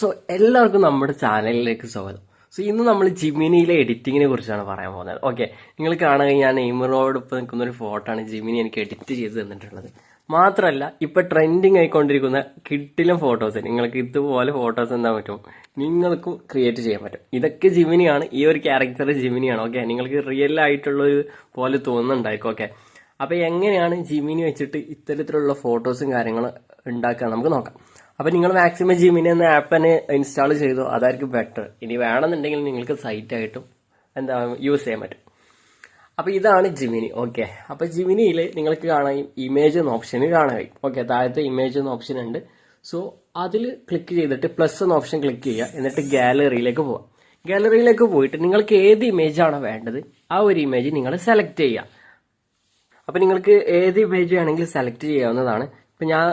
So എല്ലാവർക്കും നമ്മുടെ ചാനലിലേക്ക് സ്വാഗതം. സോ ഇന്ന് നമ്മൾ ജിമിനിയിലെ എഡിറ്റിങ്ങിനെ കുറിച്ചാണ് പറയാൻ പോകുന്നത്. ഓക്കെ നിങ്ങൾ കാണുക ഞാൻ നെയ്മറോടൊപ്പം നിൽക്കുന്ന ഒരു ഫോട്ടോ ആണ് ജിമിനി എനിക്ക് എഡിറ്റ് ചെയ്ത് തന്നിട്ടുള്ളത്. മാത്രമല്ല ഇപ്പൊ ട്രെൻഡിങ് ആയിക്കൊണ്ടിരിക്കുന്ന കിട്ടിലും ഫോട്ടോസ് നിങ്ങൾക്ക് ഇതുപോലെ ഫോട്ടോസ് എന്താ പറ്റും. നിങ്ങൾക്കും ക്രിയേറ്റ് ചെയ്യാൻ പറ്റും. ഇതൊക്കെ ജിമിനിയാണ് ഈ ഒരു ക്യാരക്ടർ ജിമിനിയാണ്. ഓക്കെ നിങ്ങൾക്ക് റിയൽ ആയിട്ടുള്ള ഒരു പോലെ തോന്നുന്നുണ്ടായിരിക്കും. ഓക്കെ അപ്പൊ എങ്ങനെയാണ് ജിമിനി വെച്ചിട്ട് ഇത്തരത്തിലുള്ള ഫോട്ടോസും കാര്യങ്ങളും ഉണ്ടാക്കുക? നമുക്ക് നോക്കാം. അപ്പൊ നിങ്ങൾ മാക്സിമം ജിമിനി എന്ന ആപ്പ് തന്നെ ഇൻസ്റ്റാൾ ചെയ്തോ അതായിരിക്കും ബെറ്റർ ഇനി വേണമെന്നുണ്ടെങ്കിൽ നിങ്ങൾക്ക് സൈറ്റായിട്ടും എന്താ യൂസ് ചെയ്യാൻ പറ്റും. അപ്പൊ ഇതാണ് ജിമിനി ഓക്കെ അപ്പൊ ജിമിനിയിൽ നിങ്ങൾക്ക് കാണാൻ ഇമേജ് എന്ന ഓപ്ഷൻ കഴിയും ഓക്കെ താഴത്തെ ഇമേജ് എന്ന ഓപ്ഷൻ ഉണ്ട്. സോ അതിൽ ക്ലിക്ക് ചെയ്തിട്ട് പ്ലസ് എന്ന ഓപ്ഷൻ ക്ലിക്ക് ചെയ്യുക. എന്നിട്ട് ഗാലറിയിലേക്ക് പോവാം. ഗാലറിയിലേക്ക് പോയിട്ട് നിങ്ങൾക്ക് ഏത് ഇമേജ് ആണോ വേണ്ടത് ആ ഒരു ഇമേജ് നിങ്ങൾ സെലക്ട് ചെയ്യുക. അപ്പൊ നിങ്ങൾക്ക് ഏത് ഇമേജ് വേണമെങ്കിലും സെലക്ട് ചെയ്യാവുന്നതാണ്. ഇപ്പൊ ഞാൻ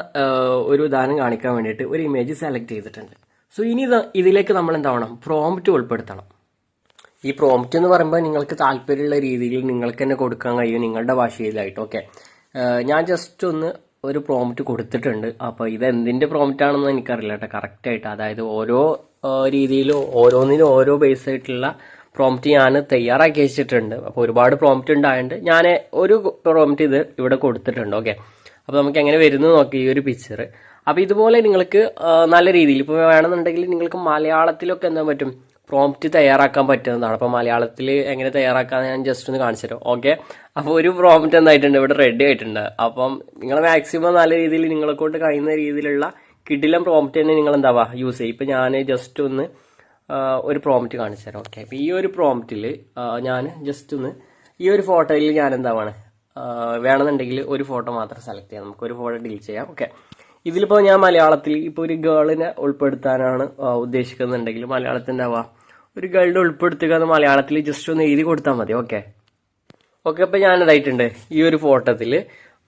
ഒരു ഉദാഹരണം കാണിക്കാൻ വേണ്ടിയിട്ട് ഒരു ഇമേജ് സെലക്ട് ചെയ്തിട്ടുണ്ട്. സോ ഇനി ഇതിലേക്ക് നമ്മൾ എന്താവണം? പ്രോംപ്റ്റ് ഉൾപ്പെടുത്തണം. ഈ പ്രോംപ്റ്റ് എന്ന് പറയുമ്പോൾ നിങ്ങൾക്ക് താല്പര്യമുള്ള രീതിയിൽ നിങ്ങൾക്ക് തന്നെ കൊടുക്കാൻ കഴിയും നിങ്ങളുടെ ഭാഷയിലായിട്ട് ഓക്കെ ഞാൻ ജസ്റ്റ് ഒന്ന് ഒരു പ്രോംപ്റ്റ് കൊടുത്തിട്ടുണ്ട്. അപ്പോൾ ഇത് എന്തിന്റെ പ്രോംപ്റ്റ് ആണെന്ന് എനിക്കറിയില്ല കേട്ടോ കറക്റ്റ് ആയിട്ട്. അതായത് ഓരോ രീതിയിലും ഓരോന്നിനും ഓരോ ബേസ് ആയിട്ടുള്ള പ്രോംപ്റ്റ് ഞാൻ തയ്യാറാക്കി വെച്ചിട്ടുണ്ട്. അപ്പോൾ ഒരുപാട് പ്രോംപ്റ്റ് ഉണ്ടായതുകൊണ്ട് ഞാൻ ഒരു പ്രോംപ്റ്റ് ഇത് ഇവിടെ കൊടുത്തിട്ടുണ്ട് ഓക്കെ അപ്പോൾ നമുക്ക് എങ്ങനെ വരുന്നു നോക്കി ഈ ഒരു പിക്ചർ അപ്പോൾ ഇതുപോലെ നിങ്ങൾക്ക് നല്ല രീതിയിൽ ഇപ്പോൾ വേണമെന്നുണ്ടെങ്കിൽ നിങ്ങൾക്ക് മലയാളത്തിലൊക്കെ എന്താ പറ്റും? പ്രോംപ്റ്റ് തയ്യാറാക്കാൻ പറ്റുന്നതാണ്. അപ്പോൾ മലയാളത്തിൽ എങ്ങനെ തയ്യാറാക്കാമെന്ന് ഞാൻ ജസ്റ്റ് ഒന്ന് കാണിച്ചു തരാം. ഓക്കെ അപ്പോൾ ഒരു പ്രോംപ്റ്റ് എന്തായിട്ടുണ്ട്? ഇവിടെ റെഡി ആയിട്ടുണ്ട്. അപ്പം നിങ്ങൾ മാക്സിമം നല്ല രീതിയിൽ നിങ്ങളെ കൊണ്ട് കഴിയുന്ന രീതിയിലുള്ള കിടിലം പ്രോംപ്റ്റ് തന്നെ നിങ്ങൾ എന്താവാ യൂസ് ചെയ്യും. ഇപ്പം ഞാൻ ജസ്റ്റ് ഒന്ന് ഒരു പ്രോംപ്റ്റ് കാണിച്ചു തരാം. ഓക്കെ അപ്പോൾ ഈ ഒരു പ്രോംപ്റ്റിൽ ഞാൻ ജസ്റ്റ് ഒന്ന് ഈ ഒരു ഫോട്ടോയിൽ ഞാൻ എന്താവാണ് വേണമെന്നുണ്ടെങ്കിൽ ഒരു ഫോട്ടോ മാത്രം സെലക്ട് ചെയ്യാം. നമുക്ക് ഒരു ഫോട്ടോ ഡിലീറ്റ് ചെയ്യാം. ഓക്കെ ഇതിലിപ്പോൾ ഞാൻ മലയാളത്തിൽ ഇപ്പോൾ ഒരു ഗേളിനെ ഉൾപ്പെടുത്താനാണ് ഉദ്ദേശിക്കുന്നുണ്ടെങ്കിൽ മലയാളത്തിന്റെ ആവാം ഒരു ഗേളിനെ ഉൾപ്പെടുത്തുക എന്ന് മലയാളത്തിൽ ജസ്റ്റ് ഒന്ന് എഴുതി കൊടുത്താൽ മതി. ഓക്കെ ഓക്കെ അപ്പം ഞാനിതായിട്ടുണ്ട് ഈ ഒരു ഫോട്ടോത്തിൽ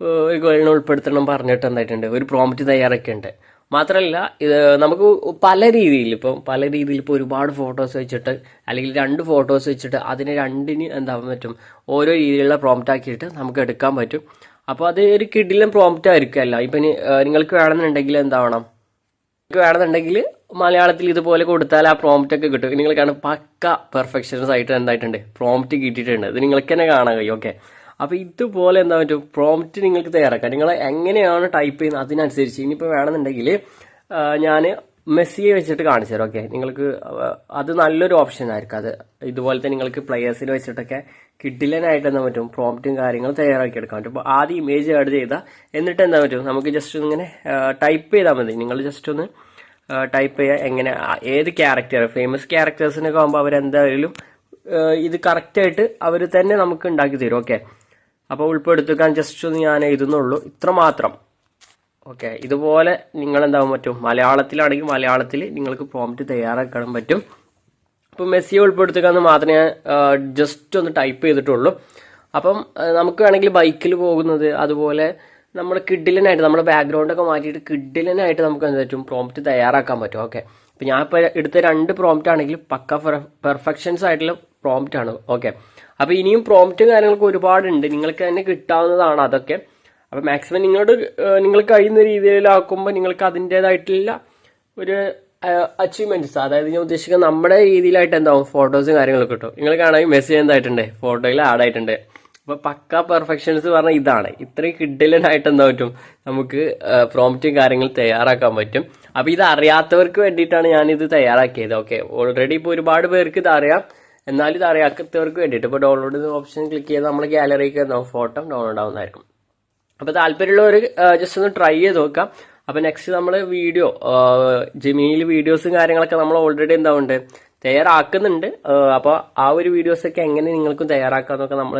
ഒരു ഗേളിനെ ഉൾപ്പെടുത്തണം പറഞ്ഞിട്ട് എന്തായിട്ടുണ്ട്? ഒരു പ്രോമറ്റ് തയ്യാറൊക്കെ തയ്യാറൊക്കെയുണ്ട് മാത്രമല്ല ഇത് നമുക്ക് പല രീതിയിൽ ഇപ്പം പല രീതിയിൽ ഇപ്പോൾ ഒരുപാട് ഫോട്ടോസ് വെച്ചിട്ട് അല്ലെങ്കിൽ രണ്ട് ഫോട്ടോസ് വെച്ചിട്ട് അതിനെ രണ്ടിന് എന്താ പറ്റും ഓരോ രീതിയിലുള്ള പ്രോംപ്റ്റ് ആക്കിയിട്ട് നമുക്ക് എടുക്കാൻ പറ്റും. അപ്പോൾ അത് ഒരു കിഡിലും പ്രോംപ്റ്റ് ആയിരിക്കുമല്ല ഇപ്പം നിങ്ങൾക്ക് വേണമെന്നുണ്ടെങ്കിൽ എന്താവണം നിങ്ങൾക്ക് വേണമെന്നുണ്ടെങ്കിൽ മലയാളത്തിൽ ഇതുപോലെ കൊടുത്താൽ ആ പ്രോംപ്റ്റ് ഒക്കെ കിട്ടും. നിങ്ങൾക്കാണ് കാണും പക്ക പെർഫെക്ഷൻസ് ആയിട്ട് എന്തായിട്ടുണ്ട്? പ്രോംപ്റ്റ് കിട്ടിയിട്ടുണ്ട്. ഇത് നിങ്ങൾക്ക് തന്നെ കാണാൻ കഴിയും. ഓക്കെ അപ്പോൾ ഇതുപോലെ എന്താ പറ്റും? പ്രോംപ്റ്റ് നിങ്ങൾക്ക് തയ്യാറാക്കാം. നിങ്ങൾ എങ്ങനെയാണ് ടൈപ്പ് ചെയ്യുന്നത് അതിനനുസരിച്ച്. ഇനിയിപ്പോൾ വേണമെന്നുണ്ടെങ്കിൽ ഞാൻ മെസ്സിയെ വെച്ചിട്ട് കാണിച്ചു തരാം. ഓക്കെ നിങ്ങൾക്ക് അത് നല്ലൊരു ഓപ്ഷൻ ആയിരിക്കും. അത് തന്നെ നിങ്ങൾക്ക് പ്ലെയേഴ്സിനെ വെച്ചിട്ടൊക്കെ കിഡിലനായിട്ട് എന്താ പറ്റും? പ്രോംപ്റ്റും കാര്യങ്ങളും തയ്യാറാക്കി എടുക്കാൻ പറ്റും. അപ്പോൾ ആദ്യം ഇമേജ് ആഡ് ചെയ്താൽ എന്നിട്ട് എന്താ പറ്റും? നമുക്ക് ജസ്റ്റ് ഇങ്ങനെ ടൈപ്പ് ചെയ്താൽ മതി. നിങ്ങൾ ജസ്റ്റ് ഒന്ന് ടൈപ്പ് ചെയ്യുക എങ്ങനെ ഏത് ക്യാരക്ടർ ഫേമസ് ക്യാരക്ടേഴ്സിനൊക്കെ ആകുമ്പോൾ അവരെന്തായാലും ഇത് കറക്റ്റായിട്ട് അവർ തന്നെ നമുക്ക് ഉണ്ടാക്കി തരും. ഓക്കെ അപ്പോൾ ഉൾപ്പെടുത്തിക്കാൻ ജസ്റ്റ് ഒന്ന് ഞാൻ എഴുതുന്നുള്ളൂ. ഇത്ര മാത്രം. ഓക്കെ ഇതുപോലെ നിങ്ങൾ എന്താവാൻ പറ്റും? മലയാളത്തിലാണെങ്കിൽ മലയാളത്തിൽ നിങ്ങൾക്ക് പ്രോംപ്റ്റ് തയ്യാറാക്കാൻ പറ്റും. അപ്പോൾ മെസ്സിയെ ഉൾപ്പെടുത്തുക എന്ന് മാത്രമേ ഞാൻ ജസ്റ്റ് ഒന്ന് ടൈപ്പ് ചെയ്തിട്ടുള്ളൂ. അപ്പം നമുക്ക് വേണമെങ്കിൽ ബൈക്കിൽ പോകുന്നത് അതുപോലെ നമ്മുടെ കിഡിലനായിട്ട് നമ്മുടെ ബാക്ക്ഗ്രൗണ്ട് ഒക്കെ മാറ്റിയിട്ട് കിഡിലനായിട്ട് നമുക്ക് എന്ത് പറ്റും? പ്രോംപ്റ്റ് തയ്യാറാക്കാൻ പറ്റും. ഓക്കെ ഇപ്പം ഞാൻ ഇപ്പോൾ എടുത്ത രണ്ട് പ്രോംപ്റ്റ് ആണെങ്കിൽ പക്ക പെർഫെക്ഷൻസ് ആയിട്ടുള്ള പ്രോംപ്റ്റ് ആണ്. ഓക്കെ അപ്പോൾ ഇനിയും പ്രോംപ്റ്റും കാര്യങ്ങളൊക്കെ ഒരുപാടുണ്ട്. നിങ്ങൾക്ക് തന്നെ കിട്ടാവുന്നതാണ് അതൊക്കെ. അപ്പോൾ മാക്സിമം നിങ്ങളോട് നിങ്ങൾ കഴിയുന്ന രീതിയിലാക്കുമ്പോൾ നിങ്ങൾക്ക് അതിന്റെതായിട്ടുള്ള ഒരു അച്ചീവ്മെന്റ്സ് അതായത് ഞാൻ ഉദ്ദേശിക്കുന്നത് നമ്മുടെ രീതിയിലായിട്ട് എന്താവും? ഫോട്ടോസും കാര്യങ്ങളൊക്കെ കിട്ടും. നിങ്ങൾ കാണാൻ മെസ്സേജ് എന്തായിട്ടുണ്ട്? ഫോട്ടോയിൽ ആഡ് ആയിട്ടുണ്ട്. അപ്പൊ പക്ക പെർഫെക്ഷൻസ് പറഞ്ഞാൽ ഇതാണ്. ഇത്രയും കിഡിലനായിട്ട് എന്താ പറ്റും? നമുക്ക് പ്രോംപ്റ്റും കാര്യങ്ങൾ തയ്യാറാക്കാൻ പറ്റും. അപ്പൊ ഇത് അറിയാത്തവർക്ക് വേണ്ടിയിട്ടാണ് ഞാൻ ഇത് തയ്യാറാക്കിയത്. ഓക്കെ ഓൾറെഡി ഇപ്പൊ ഒരുപാട് പേർക്ക് ഇത് അറിയാം. എന്നാലും ഇത് അറിയാത്തവർക്ക് വേണ്ടിയിട്ട്. ഇപ്പോൾ ഡൗൺലോഡ് ഓപ്ഷൻ ക്ലിക്ക് ചെയ്താൽ നമ്മൾ ഗാലറിക്ക് ഫോട്ടോ ഡൗൺലോഡ് ആവുന്നതായിരിക്കും. അപ്പോൾ താല്പര്യമുള്ളവർ ജസ്റ്റ് ഒന്ന് ട്രൈ ചെയ്ത് നോക്കാം അപ്പോൾ നെക്സ്റ്റ് നമ്മൾ വീഡിയോ ജിമിയിൽ വീഡിയോസും കാര്യങ്ങളൊക്കെ നമ്മൾ ഓൾറെഡി എന്താവുണ്ട്? തയ്യാറാക്കുന്നുണ്ട്. അപ്പോൾ ആ ഒരു വീഡിയോസൊക്കെ എങ്ങനെ നിങ്ങൾക്ക് തയ്യാറാക്കാമെന്നൊക്കെ നമ്മൾ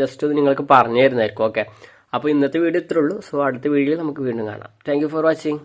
ജസ്റ്റ് ഒന്ന് നിങ്ങൾക്ക് പറഞ്ഞു തരുന്നതായിരിക്കും. ഓക്കെ അപ്പോൾ ഇന്നത്തെ വീഡിയോ ഇത്രയുള്ളൂ സോ അടുത്ത വീഡിയോയിൽ നമുക്ക് വീണ്ടും കാണാം. Thank for watching